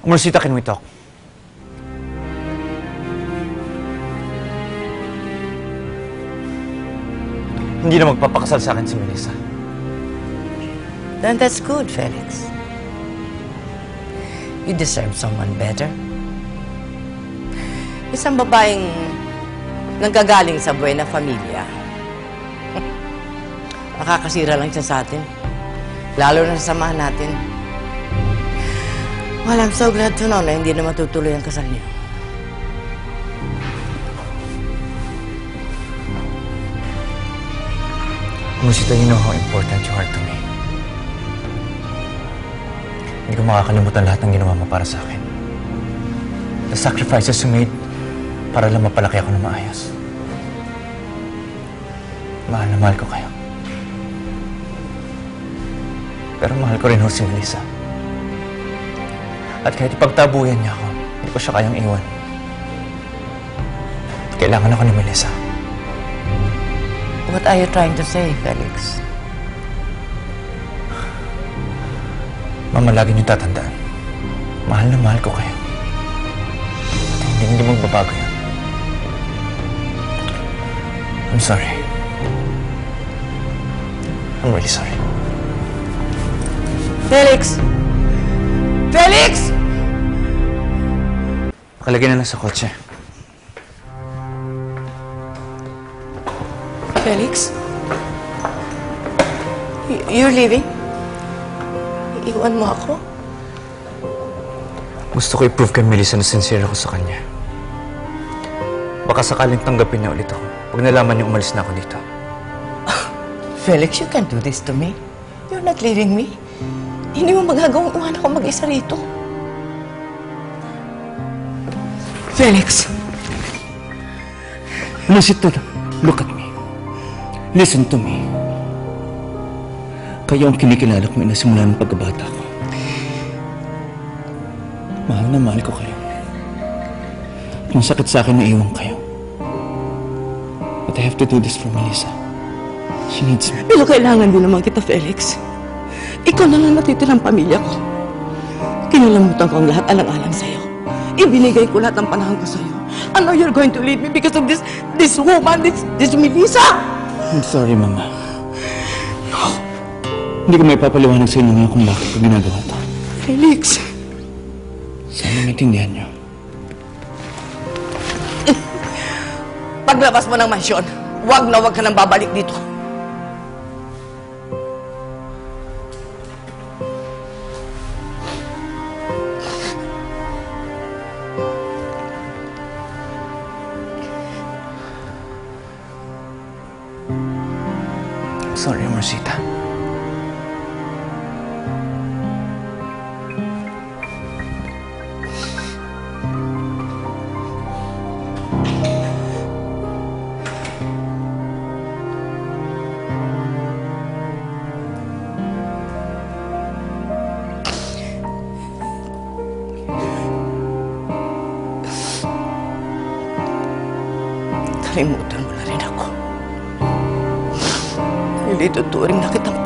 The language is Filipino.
Marcita, can we talk? Hindi na magpapakasal sa akin si Melissa. Then that's good, Felix. You deserve someone better. Isang babaeng nanggagaling sa buena familia. Makakasira lang siya sa atin. Lalo na sa samahan natin. Well, I'm so glad to know na hindi na matutuloy ang kasal niyo. Marcita, you know how important you are to me. Hindi ko makakalimutan lahat ng ginawa mo para sa akin. The sacrifices you made para lang mapalaki ako na maayos. Mahal na mahal ko kayo. Pero mahal ko rin ho si Melissa. At kahit ipagtabuyan niya ako, hindi ko siya kayang iwan. Kailangan ako ni Melissa. What are you trying to say, Felix? Mama, lagi niyo tatandaan. Mahal na mahal ko kayo. At hindi, hindi magbabago yan. I'm sorry. I'm really sorry. Felix! Felix! Pakalagay na lang sa kotse. Felix? Y- You're leaving? Iwan mo ako? Gusto ko i-prove kay Melissa na sincere ako sa kanya. Baka sakaling tanggapin niya ulit ako pag nalaman niya umalis na ako dito. Felix, you can't do this to me. You're not leaving me. Hindi mo magagawang iwan ako mag-isa rito. Felix! Lucita, look at me. Listen to me. Kayo ang kinikilala ko na simula ng pagkabata ko. Mahal na mahal ko kayo. Ang sakit sa akin na iwan kayo. But I have to do this for Melissa. She needs me. Pero kailangan din naman kita, Felix. Ikaw na lang natitirang pamilya ko. Kinalamutan ko ang lahat alang-alang sa'yo. Ibinigay ko lahat ng panahon ko sa'yo. I know you're going to leave me because of this this woman, this, this Melissa! I'm sorry, Mama. Hindi ko may papaliwanag sa inyo ngayon kung bakit ko ginagawa to. Felix, Sana maintindihan niyo. Paglabas mo ng mansyon, wag na wag ka nang babalik dito. Sorry, Marcita. Kalimutan mo na rin ako. Hindi tuturing na kitang patay.